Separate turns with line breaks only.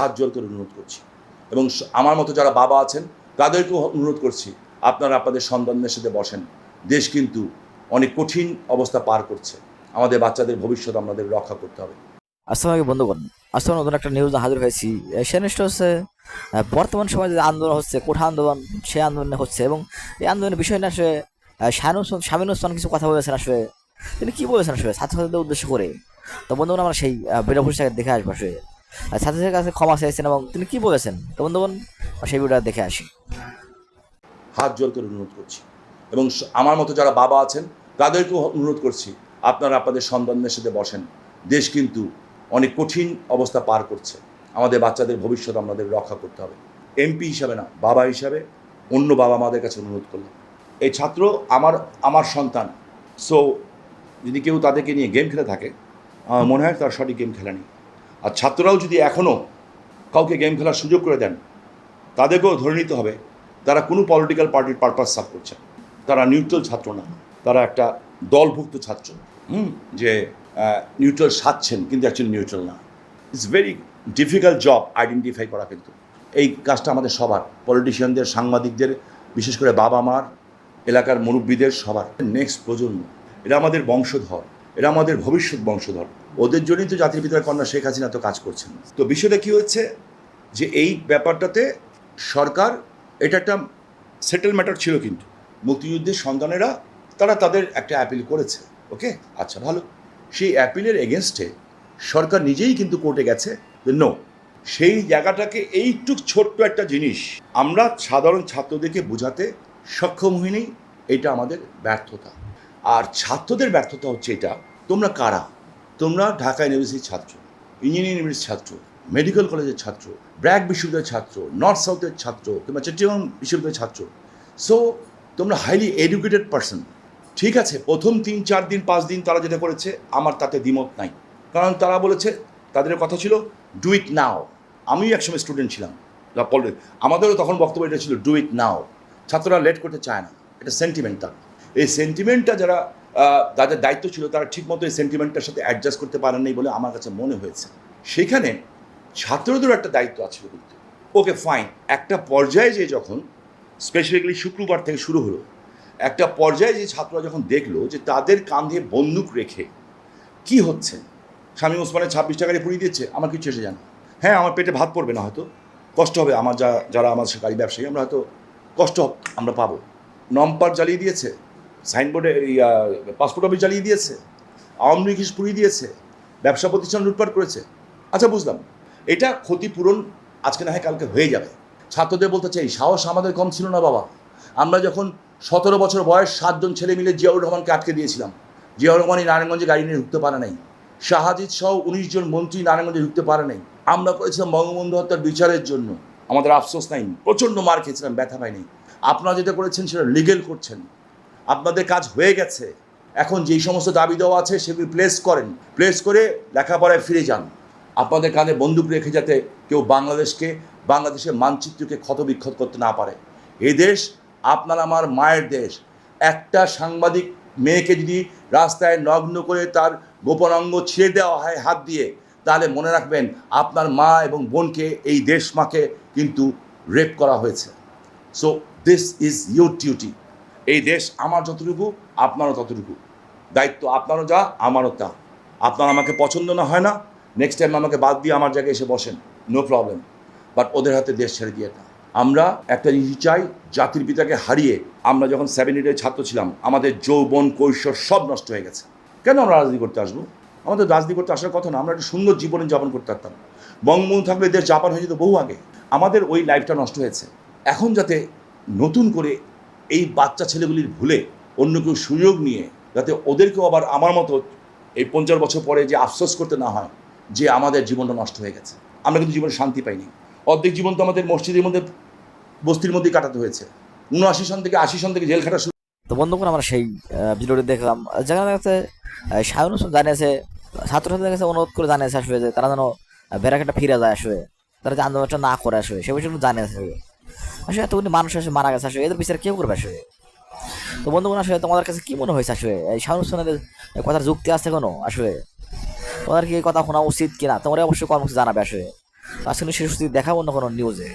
হাত জোর করে অনুরোধ করছি। এবং আমার মতো যারা বাবা আছেন, তাদেরকেও অনুরোধ করছি, আপনারা আপনাদের সন্তানদের সাথে বসেন। দেশ কিন্তু অনেক কঠিন অবস্থা পার করছে। আমাদের বাচ্চাদের ভবিষ্যৎ আমাদের রক্ষা করতে হবে।
আসসালামু আলাইকুম বন্ধুগণ। আজকে নতুন একটা নিউজ হাজির হয়েছি। সে নিউজটা হচ্ছে বর্তমান সময়ে যে আন্দোলন হচ্ছে কোঠা আন্দোলন সেই আন্দোলনে হচ্ছে এবং এই আন্দোলনের বিষয় নিয়ে আসলে শাহিন শামিন ওসমান কিছু কথা বলেছেন আসলে। তিনি কি বলেছেন আসলে? ছাত্রছাত্রীদের উদ্দেশ্য করে। তো বন্ধুগণ, আমরা সেই ফুটেজটাকে দেখে আসব আসলে। আর ছাত্রছাত্রীদের কাছে ক্ষমা চাইছেন এবং তিনি কি বলেছেন? তো বন্ধুগণ আমরা সেই ভিডিওটা দেখে আসি।
হাত জোর করে অনুরোধ করছি। এবং আমার মতো যারা বাবা আছেন, তাদেরকেও অনুরোধ করছি, আপনারা আপনাদের সন্তানদের সাথে বসেন। দেশ কিন্তু অনেক কঠিন অবস্থা পার করছে। আমাদের বাচ্চাদের ভবিষ্যৎ আমাদের রক্ষা করতে হবে। এমপি হিসাবে না, বাবা হিসাবে অন্য বাবা মাদের কাছে অনুরোধ করলাম। এই ছাত্র আমার আমার সন্তান। সো যদি কেউ তাদেরকে নিয়ে গেম খেলে থাকে, আমার মনে হয় তার সঠিক গেম খেলা নেই আর ছাত্ররাও যদি এখনও কাউকে গেম খেলার সুযোগ করে দেন, তাদেরকেও ধরে নিতে হবে, তারা কোনো পলিটিক্যাল পার্টির পারপাস সার্ভ করছে তারা নিউট্রাল ছাত্র না, তারা একটা দলভুক্ত ছাত্র, হুম, যে নিউট্রাল সাজছেন কিন্তু অ্যাকচুয়ালি নিউট্রাল না। It's very difficult job identify করা কিন্তু। এই কাজটা আমাদের সবার পলিটিশিয়ানদের সাংবাদিকদের, বিশেষ করে বাবা মার এলাকার মুরব্বীদের সবার। নেক্সট প্রজন্ম, এটা আমাদের বংশধর। এরা আমাদের ভবিষ্যৎ বংশধর। ওদের জন্যই তো জাতির পিতার কন্যা শেখ হাসিনা তো কাজ করছেন। তো বিষয়টা কি হচ্ছে? যে এই ব্যাপারটাতে সরকার, এটা একটা সেটেল ম্যাটার ছিল কিন্তু। মুক্তিযুদ্ধের সন্তানেরা, তারা তাদের একটা অ্যাপিল করেছে। ওকে? আচ্ছা ভালো। সেই অ্যাপিলের এগেনস্টে সরকার নিজেই কিন্তু কোর্টে গেছে যে নো সেই জায়গাটাকে এইটুক ছোট্ট একটা জিনিস আমরা সাধারণ ছাত্রদেরকে বোঝাতে সক্ষম হইনি, এটা আমাদের ব্যর্থতা। আর ছাত্রদের ব্যর্থতা হচ্ছে এটা তোমরা কারা? তোমরা ঢাকা ইউনিভার্সিটির ছাত্র, ইঞ্জিনিয়ারিং ইউনিভার্সিটির ছাত্র, মেডিকেল কলেজের ছাত্র, ব্র্যাক বিশ্ববিদ্যালয়ের ছাত্র, নর্থ সাউথের ছাত্র কিংবা চট্টগ্রাম বিশ্ববিদ্যালয়ের ছাত্র। সো তোমরা হাইলি এডুকেটেড পার্সন ঠিক আছে, প্রথম তিন, চার দিন, পাঁচ দিন তারা যেটা করেছে, আমার তাতে দ্বিমত নাই। কারণ তারা বলেছে, তাদের কথা ছিল ডু ইট নাও আমিও একসময় স্টুডেন্ট ছিলাম। আমাদেরও তখন বক্তব্য এটা ছিল ডু ইট নাও ছাত্ররা লেট করতে চায় না। এটা সেন্টিমেন্ট তার এই সেন্টিমেন্টটা যারা যাদের দায়িত্ব ছিল তারা ঠিকমতো এই সেন্টিমেন্টটার সাথে অ্যাডজাস্ট করতে পারেননি বলে আমার কাছে মনে হয়েছে। সেখানে ছাত্রদেরও একটা দায়িত্ব আছে কিন্তু। ওকে ফাইন একটা পর্যায়ে যে যখন স্পেসিফিকলি শুক্রবার থেকে শুরু হলো, একটা পর্যায়ে যে ছাত্ররা যখন দেখল যে তাদের কাঁধে বন্দুক রেখে কি হচ্ছে? স্বামী ওসমানের ছাব্বিশ টাকারে পুড়িয়ে দিচ্ছে আমার কিছু এসে জানা হ্যাঁ আমার পেটে ভাত পড়বে না হয়তো। কষ্ট হবে, আমার যা, যারা আমার গাড়ি ব্যবসায়ী, আমরা হয়তো কষ্ট, আমরা পাবো। নম্পার জ্বালিয়ে দিয়েছে সাইনবোর্ডে পাসপোর্ট অফিস জ্বালিয়ে দিয়েছে, আওয়ামী লীগ পুড়িয়ে দিয়েছে, ব্যবসা প্রতিষ্ঠান লুটপাট করেছে। আচ্ছা বুঝলাম। এটা ক্ষতিপূরণ আজকে না হয় কালকে হয়ে যাবে। ছাত্রদের বলতে চাই সাহস আমাদের কম ছিল না বাবা। আমরা যখন সতেরো বছর বয়স সাতজন ছেলে মিলে জিয়াউর রহমানকে আটকে দিয়েছিলাম। জিয়াউর রহমান এই নারায়ণগঞ্জে গাড়ি নিয়ে ঢুকতে পারে নাই। শাহাজিদ সহ উনিশ জন মন্ত্রী নারায়ণগঞ্জে ঢুকতে পারে নাই। আমরা করেছিলাম বঙ্গবন্ধু হত্যার বিচারের জন্য। আমাদের আফসোস নাই। প্রচণ্ড মার খেয়েছিলাম, ব্যথা পাইনি। আপনারা যেটা করেছেন সেটা লিগেল করছেন। আপনাদের কাজ হয়ে গেছে। এখন যেই সমস্ত দাবি দেওয়া আছে সেগুলি প্লেস করেন। প্লেস করে লেখাপড়ায় ফিরে যান। আপনাদের কাঁধে বন্দুক রেখে যাতে কেউ বাংলাদেশকে, বাংলাদেশের মানচিত্রকে ক্ষতবিক্ষত করতে না পারে। এই দেশ আপনার আমার মায়ের দেশ। একটা সাংবাদিক মেয়েকে যদি রাস্তায় নগ্ন করে তার গোপন অঙ্গ ছিঁড়ে দেওয়া হয় হাত দিয়ে, তাহলে মনে রাখবেন আপনার মা এবং বোনকে এই দেশ মাকে কিন্তু রেপ করা হয়েছে। So this is your duty এই দেশ আমার যতটুকু, আপনারও ততটুকু। দায়িত্ব আপনারও যা, আমারও তা। আপনার আমাকে পছন্দ না হয় না নেক্সট টাইম আমাকে বাদ দিয়ে আমার জায়গায় এসে বসেন নো প্রবলেম বাট ওদের হাতে দেশ ছেড়ে দিয়ে না আমরা একটা জিনিস চাই, জাতির পিতাকে হারিয়ে আমরা যখন সেভেন এইটের ছাত্র ছিলাম, আমাদের যৌবন, কৈশোর সব নষ্ট হয়ে গেছে। কেন আমরা রাজনীতি করতে আসব? আমাদের রাজনীতি করতে আসার কথা না, আমরা একটা সুন্দর জীবন যাপন করতে পারতাম। বঙ্গবন্ধু থাকলে দেশ জাপান হয়ে যেত বহু আগে। আমাদের ওই লাইফটা নষ্ট হয়েছে। এখন যাতে নতুন করে এই বাচ্চা ছেলেগুলির ভুলে অন্য কেউ সুযোগ নিয়ে যাতে ওদেরকেও আবার আমার মতো এই পঞ্চাশ বছর পরে যে আফসোস করতে না হয় যে আমাদের জীবনটা নষ্ট হয়ে গেছে। আমরা কিন্তু জীবনে শান্তি পাইনি। অর্ধেক জীবন তো আমাদের মসজিদের মধ্যে, বস্তির মধ্যেই কাটাতে হয়েছে। উনআশি সন থেকে আশি সন থেকে জেল খাটা শুরু
তো বন্ধুগণ, আমরা সেই ভিডিওটি দেখলাম। যেখানে শাহিন হোসেন জানিয়েছে, ছাত্রছাত্রীদের কাছে অনুরোধ করে জানিয়েছে আসবে যে তারা যেন বেড়াঘাটা ফিরে যায় আসবে তারা যে আন্দোলনটা না করে আসবে সে বিষয়ে জানিয়েছে। আসলে এতগুলি মানুষ আসে মারা গেছে, আসলে এদের বিচার কেউ করবে আসলে? তো বন্ধুগণ, আসলে তোমাদের কাছে কি মনে হয়েছে আসলে? এই হোসেনের কথার যুক্তি আছে কোনো আসলে? তোমাদের কি কথা শোনা উচিত কিনা? তোমরা অবশ্যই কর্মসূচি জানাবে আসলে। আজকে শেষ দেখাবো অন্য কোনো নিউজে